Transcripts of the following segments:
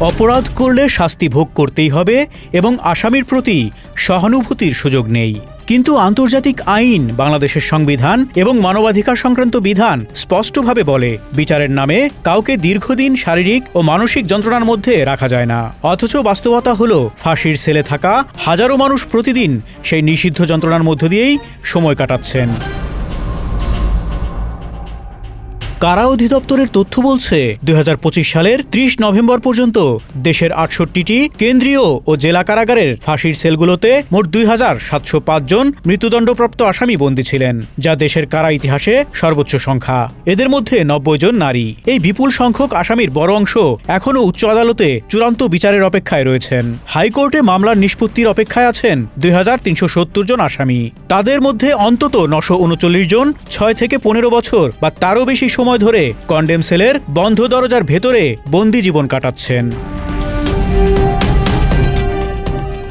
অপরাধ করলে শাস্তি ভোগ করতেই হবে এবং আসামির প্রতি সহানুভূতির সুযোগ নেই। কিন্তু আন্তর্জাতিক আইন, বাংলাদেশের সংবিধান এবং মানবাধিকার সংক্রান্ত বিধান স্পষ্টভাবে বলে, বিচারের নামে কাউকে দীর্ঘদিন শারীরিক ও মানসিক যন্ত্রণার মধ্যে রাখা যায় না। অথচ বাস্তবতা হল, ফাঁসির সেলে থাকা হাজারো মানুষ প্রতিদিন সেই নিষিদ্ধ যন্ত্রণার মধ্য দিয়েই সময় কাটাচ্ছেন। কারা অধিদপ্তরের তথ্য বলছে? দুই হাজার পঁচিশ সালের ত্রিশ নভেম্বর পর্যন্ত দেশের আটষট্টিটি কেন্দ্রীয় ও জেলা কারাগারের ফাঁসির সেলগুলোতে মোট দুই হাজার সাতশো পাঁচ জন মৃত্যুদণ্ডপ্রাপ্ত আসামি বন্দী ছিলেন, যা দেশের কারা ইতিহাসে সর্বোচ্চ সংখ্যা। এদের মধ্যে নব্বই জন নারী। এই বিপুল সংখ্যক আসামির বড় অংশ এখনও উচ্চ আদালতে চূড়ান্ত বিচারের অপেক্ষায় রয়েছেন। হাইকোর্টে মামলার নিষ্পত্তির অপেক্ষায় আছেন দুই হাজার তিনশো সত্তর জন আসামি। তাদের মধ্যে অন্তত নশো উনচল্লিশ জন ছয় থেকে পনেরো বছর বা তারও বেশি সময় ধরে কন্ডেম সেলের বন্ধ দরজার ভেতরে বন্দি জীবন কাটাচ্ছেন।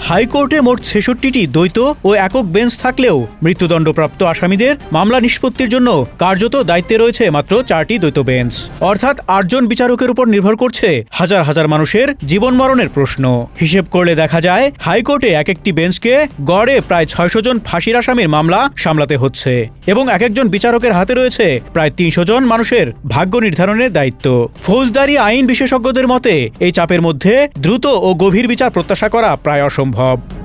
হাইকোর্টে মোট ছেষট্টিটি দ্বৈত ও একক বেঞ্চ থাকলেও মৃত্যুদণ্ডপ্রাপ্ত আসামিদের মামলা নিষ্পত্তির জন্য কার্যত দায়িত্বে রয়েছে মাত্র চারটি দ্বৈত বেঞ্চ। অর্থাৎ আটজন বিচারকের উপর নির্ভর করছে হাজার হাজার মানুষের জীবন মরণের প্রশ্ন। হিসেব করলে দেখা যায়, হাইকোর্টে এক একটি বেঞ্চকে গড়ে প্রায় ছয়শো জন ফাঁসির আসামির মামলা সামলাতে হচ্ছে এবং এক একজন বিচারকের হাতে রয়েছে প্রায় তিনশো জন মানুষের ভাগ্য নির্ধারণের দায়িত্ব। ফৌজদারি আইন বিশেষজ্ঞদের মতে, এই চাপের মধ্যে দ্রুত ও গভীর বিচার প্রত্যাশা করা প্রায় অসম্ভব। সম্ভব।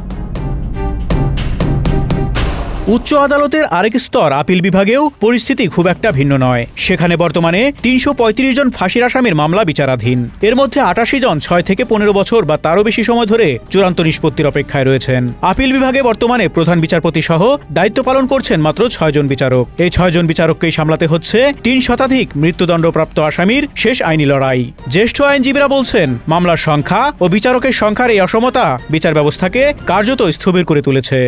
উচ্চ আদালতের আরেক স্তর আপিল বিভাগেও পরিস্থিতি খুব একটা ভিন্ন নয়। সেখানে বর্তমানে তিনশো পঁয়ত্রিশ জন ফাঁসির আসামির মামলা বিচারাধীন। এর মধ্যে আটাশি জন ছয় থেকে পনেরো বছর বা তারও বেশি সময় ধরে চূড়ান্ত নিষ্পত্তির অপেক্ষায় রয়েছেন। আপিল বিভাগে বর্তমানে প্রধান বিচারপতি সহ দায়িত্ব পালন করছেন মাত্র ছয়জন বিচারক। এই ছয়জন বিচারককেই সামলাতে হচ্ছে তিন শতাধিক মৃত্যুদণ্ডপ্রাপ্ত আসামির শেষ আইনি লড়াই। জ্যেষ্ঠ আইনজীবীরা বলছেন, মামলার সংখ্যা ও বিচারকের সংখ্যার এই অসমতা বিচার ব্যবস্থাকে কার্যত স্থবির করে তুলেছে।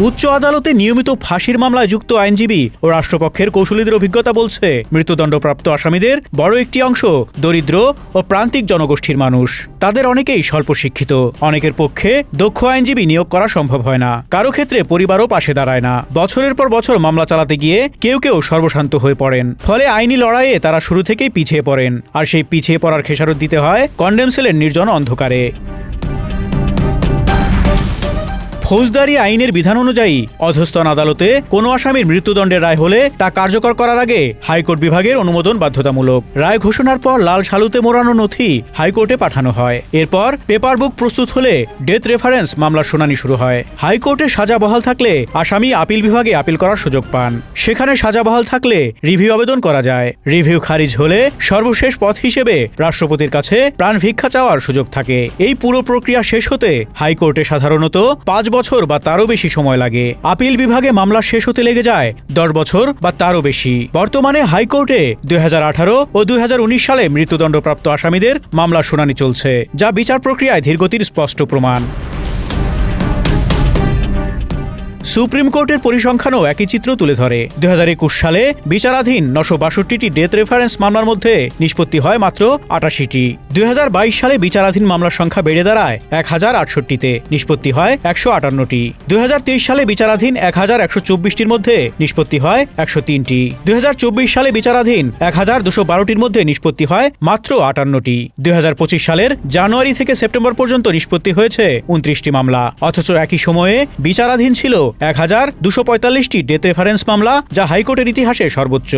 উচ্চ আদালতে নিয়মিত ফাঁসির মামলায় যুক্ত আইনজীবী ও রাষ্ট্রপক্ষের কৌশলীদের অভিজ্ঞতা বলছে। মৃত্যুদণ্ডপ্রাপ্ত আসামিদের বড় একটি অংশ দরিদ্র ও প্রান্তিক জনগোষ্ঠীর মানুষ। তাদের অনেকেই স্বল্প শিক্ষিত। অনেকের পক্ষে দক্ষ আইনজীবী নিয়োগ করা সম্ভব হয় না। কারও ক্ষেত্রে পরিবারও পাশে দাঁড়ায় না। বছরের পর বছর মামলা চালাতে গিয়ে কেউ কেউ সর্বশান্ত হয়ে পড়েন। ফলে আইনি লড়াইয়ে তারা শুরু থেকেই পিছিয়ে পড়েন। আর সেই পিছিয়ে পড়ার খেসারত দিতে হয় কন্ডেম সেলের নির্জন অন্ধকারে। ফৌজদারি আইনের বিধান অনুযায়ী অধস্তন আদালতে কোনো আসামির মৃত্যুদণ্ডের রায় হলে তা কার্যকর করার আগে হাইকোর্ট বিভাগের অনুমোদন বাধ্যতামূলক। রায় ঘোষণার পর লাল সালুতে মোড়ানো নথি হাইকোর্টে পাঠানো হয়। এরপর পেপার বুক প্রস্তুত হলে ডেথ রেফারেন্স মামলার শুনানি শুরু হয়। হাইকোর্টে সাজা বহাল থাকলে আসামি আপিল বিভাগে আপিল করার সুযোগ পান। সেখানে সাজা বহাল থাকলে রিভিউ আবেদন করা যায়। রিভিউ খারিজ হলে সর্বশেষ পথ হিসেবে রাষ্ট্রপতির কাছে প্রাণ ভিক্ষা চাওয়ার সুযোগ থাকে। এই পুরো প্রক্রিয়া শেষ হতে হাইকোর্টে সাধারণত পাঁচ বছর বা তারও বেশি সময় লাগে। আপিল বিভাগে মামলা শেষ হতে লেগে যায়, দশ বছর বা তারও বেশি। বর্তমানে হাইকোর্টে দুই হাজার আঠারো ও দুই হাজার উনিশ সালে মৃত্যুদণ্ডপ্রাপ্ত আসামিদের মামলা শুনানি চলছে, যা বিচার প্রক্রিয়ায় ধীরগতির স্পষ্ট প্রমাণ। সুপ্রিম কোর্টের পরিসংখ্যানও একই চিত্র তুলে ধরে। হাজার একুশ সালে বিচারাধীন নশো বাষট্টিটি ডেথ রেফারেন্স মামলার মধ্যে নিষ্পত্তি হয় মাত্র আটাশিটি। দুই সালে বিচারাধীন মামলার সংখ্যা বেড়ে দাঁড়ায় এক হাজার আটষট্টিতে, নিষ্পত্তি হয় একশো আটান্নটি। দুই সালে বিচারাধীন এক হাজার একশো চব্বিশটির মধ্যে নিষ্পত্তি হয় একশো তিনটি। দুই হাজার চব্বিশ সালে বিচারাধীন এক হাজার দুশো বারোটির মধ্যে নিষ্পত্তি হয় মাত্র আটান্নটি। দুই হাজার পঁচিশ সালের জানুয়ারি থেকে সেপ্টেম্বর পর্যন্ত নিষ্পত্তি হয়েছে উনত্রিশটি মামলা। অথচ একই সময়ে বিচারাধীন ছিল এক হাজার দুশো পঁয়তাল্লিশটি ডেথ রেফারেন্স মামলা যা হাইকোর্টের ইতিহাসে সর্বোচ্চ।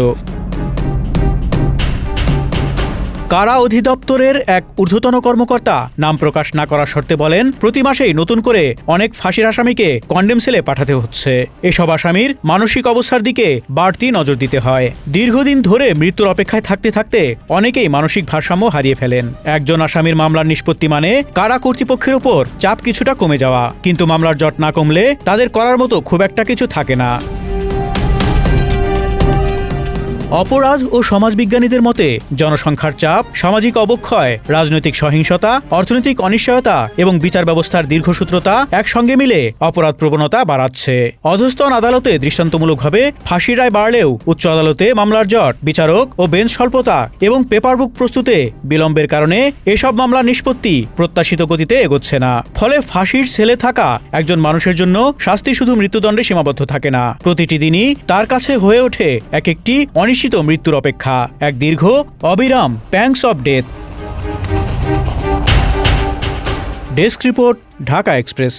কারা অধিদপ্তরের এক ঊর্ধ্বতন কর্মকর্তা? নাম প্রকাশ না করার শর্তে বলেন, প্রতি মাসেই নতুন করে অনেক ফাঁসির আসামিকে কন্ডেম সেলে পাঠাতে হচ্ছে। এসব আসামির মানসিক অবস্থার দিকে বাড়তি নজর দিতে হয়। দীর্ঘদিন ধরে মৃত্যুর অপেক্ষায় থাকতে থাকতে অনেকেই মানসিক ভারসাম্য হারিয়ে ফেলেন। একজন আসামির মামলার নিষ্পত্তি মানে কারা কর্তৃপক্ষের উপর চাপ কিছুটা কমে যাওয়া। কিন্তু মামলার জট না কমলে তাদের করার মতো খুব একটা কিছু থাকে না। অপরাধ ও সমাজবিজ্ঞানীদের মতে, জনসংখ্যার চাপ, সামাজিক অবক্ষয়, রাজনৈতিক সহিংসতা, অর্থনৈতিক অনিশ্চয়তা এবং বিচার ব্যবস্থার দীর্ঘসূত্রতা একসঙ্গে মিলে অপরাধ প্রবণতা বাড়াচ্ছে। অধস্তন আদালতে দৃষ্টান্তমূলকভাবে ফাঁসির রায় বাড়লেও উচ্চ আদালতে মামলার জট, বিচারক ও বেঞ্চ স্বল্পতা এবং পেপারবুক প্রস্তুতে বিলম্বের কারণে এসব মামলার নিষ্পত্তি প্রত্যাশিত গতিতে এগোচ্ছে না। ফলে ফাঁসির ছেলে থাকা একজন মানুষের জন্য শাস্তি শুধু মৃত্যুদণ্ডে সীমাবদ্ধ থাকে না। প্রতিটি দিনই তার কাছে হয়ে ওঠে এক একটি অনিশ্চিত অপ্রত্যাশিত মৃত্যুর অপেক্ষা। এক দীর্ঘ অবিরাম pangs of death desk report Dhaka Express